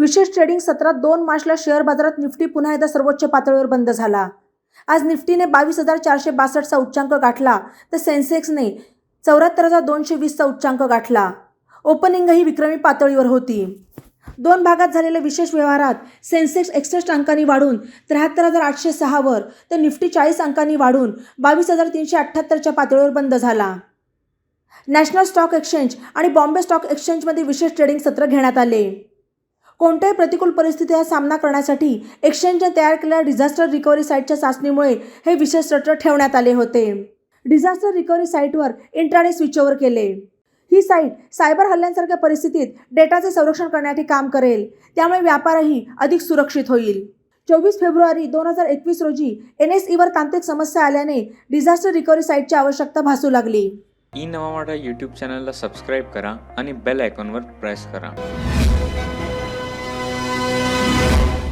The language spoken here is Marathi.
विशेष ट्रेडिंग सत्रात दोन मार्चला शेअर बाजारात निफ्टी पुन्हा एकदा सर्वोच्च पातळीवर बंद झाला. आज निफ्टीने बावीस हजार चारशे बासष्टचा उच्चांक गाठला तर सेन्सेक्सने चौऱ्याहत्तर हजार दोनशे वीसचा उच्चांक गाठला. ओपनिंगही विक्रमी पातळीवर होती. दोन भागात झालेल्या विशेष व्यवहारात सेन्सेक्स एकसष्ट अंकांनी वाढून त्र्याहत्तर हजार आठशे सहावर तर निफ्टी चाळीस अंकांनी वाढून बावीस हजार तीनशे अठ्ठ्याहत्तरच्या पातळीवर बंद झाला. नॅशनल स्टॉक एक्सचेंज आणि बॉम्बे स्टॉक एक्सचेंजमध्ये विशेष ट्रेडिंग सत्र घेण्यात आले. कोणत्याही प्रतिकूल परिस्थितीचा सामना करण्यासाठी एक्सचेंजने तयार केलेल्या डिझास्टर रिकव्हरी साईटच्या चाचणीमुळे हे विशेष सत्र ठेवण्यात आले होते. डिझास्टर रिकव्हरी साईटवर इंट्राडे स्विचओव्हर केले. ही साईट सायबर हल्ल्यांसारख्या परिस्थितीत डेटाचे संरक्षण करण्यासाठी काम करेल. त्यामुळे व्यापारही अधिक सुरक्षित होईल. चोवीस फेब्रुवारी दोन हजार एकवीस रोजी एन एस ईवर तांत्रिक समस्या आल्याने डिझास्टर रिकव्हरी साईटची आवश्यकता भासू लागली. ई नवा यूट्यूब चॅनलला सबस्क्राईब करा आणि बेल आयकॉनवर प्रेस करा.